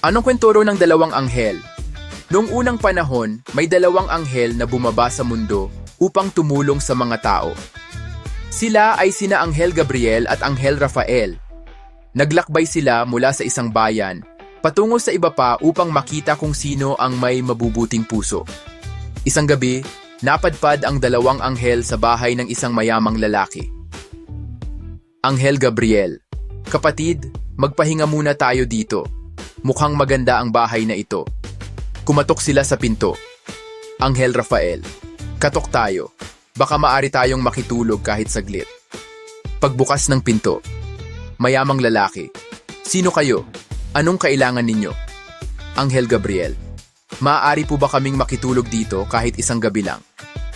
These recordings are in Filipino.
Anong kwentoro ng dalawang anghel? Noong unang panahon, may dalawang anghel na bumaba sa mundo upang tumulong sa mga tao. Sila ay sina Anghel Gabriel at Anghel Rafael. Naglakbay sila mula sa isang bayan, patungo sa iba pa upang makita kung sino ang may mabubuting puso. Isang gabi, napadpad ang dalawang anghel sa bahay ng isang mayamang lalaki. Anghel Gabriel, kapatid, magpahinga muna tayo dito. Mukhang maganda ang bahay na ito. Kumatok sila sa pinto. Anghel Rafael, katok tayo. Baka maari tayong makitulog kahit saglit. Pagbukas ng pinto, mayamang lalaki. Sino kayo? Anong kailangan ninyo? Anghel Gabriel, maaari po ba kaming makitulog dito kahit isang gabi lang?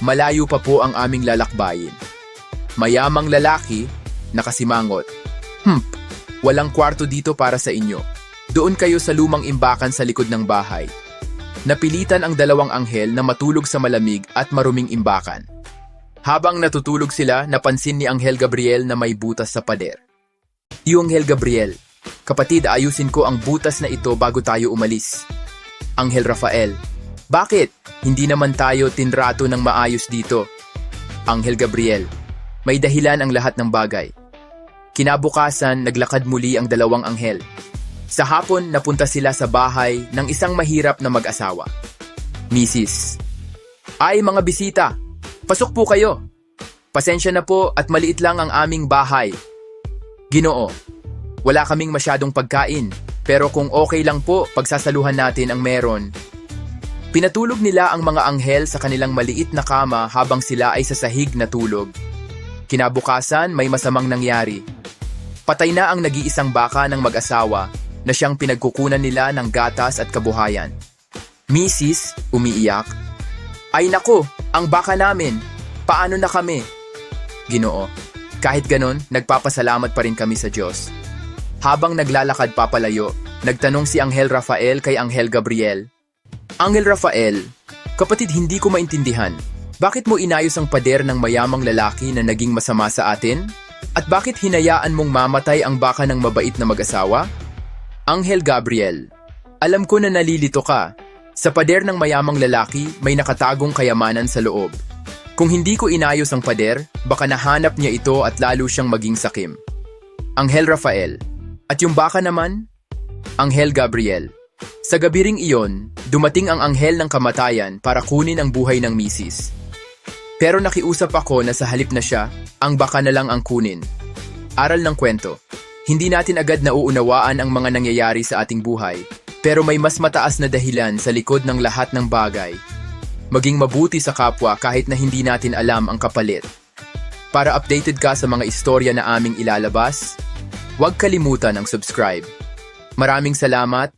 Malayo pa po ang aming lalakbayin. Mayamang lalaki, nakasimangot. Hump, walang kwarto dito para sa inyo. Doon kayo sa lumang imbakan sa likod ng bahay. Napilitan ang dalawang anghel na matulog sa malamig at maruming imbakan. Habang natutulog sila, napansin ni Anghel Gabriel na may butas sa pader. Yung Anghel Gabriel, kapatid ayusin ko ang butas na ito bago tayo umalis. Anghel Rafael, bakit? Hindi naman tayo tinrato ng maayos dito. Anghel Gabriel, may dahilan ang lahat ng bagay. Kinabukasan, naglakad muli ang dalawang anghel. Sa hapon, napunta sila sa bahay ng isang mahirap na mag-asawa. Mrs. Ay, mga bisita, pasok po kayo. Pasensya na po at maliit lang ang aming bahay. Ginoo, wala kaming masyadong pagkain, pero kung okay lang po, pagsasaluhan natin ang meron. Pinatulog nila ang mga anghel sa kanilang maliit na kama habang sila ay sa sahig na tulog. Kinabukasan, may masamang nangyari. Patay na ang nag-iisang baka ng mag-asawa na siyang pinagkukunan nila ng gatas at kabuhayan. Mrs. umiiyak. Ay nako, ang baka namin. Paano na kami? Ginoo. Kahit ganon, nagpapasalamat pa rin kami sa Diyos. Habang naglalakad papalayo, nagtanong si Anghel Rafael kay Anghel Gabriel. Anghel Rafael, kapatid hindi ko maintindihan. Bakit mo inayos ang pader ng mayamang lalaki na naging masama sa atin? At bakit hinayaan mong mamatay ang baka ng mabait na mag-asawa? Anghel Gabriel, alam ko na nalilito ka. Sa pader ng mayamang lalaki, may nakatagong kayamanan sa loob. Kung hindi ko inayos ang pader, baka nahanap niya ito at lalo siyang maging sakim. Anghel Rafael, at yung baka naman? Anghel Gabriel, sa gabi ring iyon, dumating ang anghel ng kamatayan para kunin ang buhay ng misis. Pero nakiusap ako na sa halip na siya, ang baka na lang ang kunin. Aral ng kwento. Hindi natin agad nauunawaan ang mga nangyayari sa ating buhay, pero may mas mataas na dahilan sa likod ng lahat ng bagay. Maging mabuti sa kapwa kahit na hindi natin alam ang kapalit. Para updated ka sa mga istorya na aming ilalabas, huwag kalimutan ang subscribe. Maraming salamat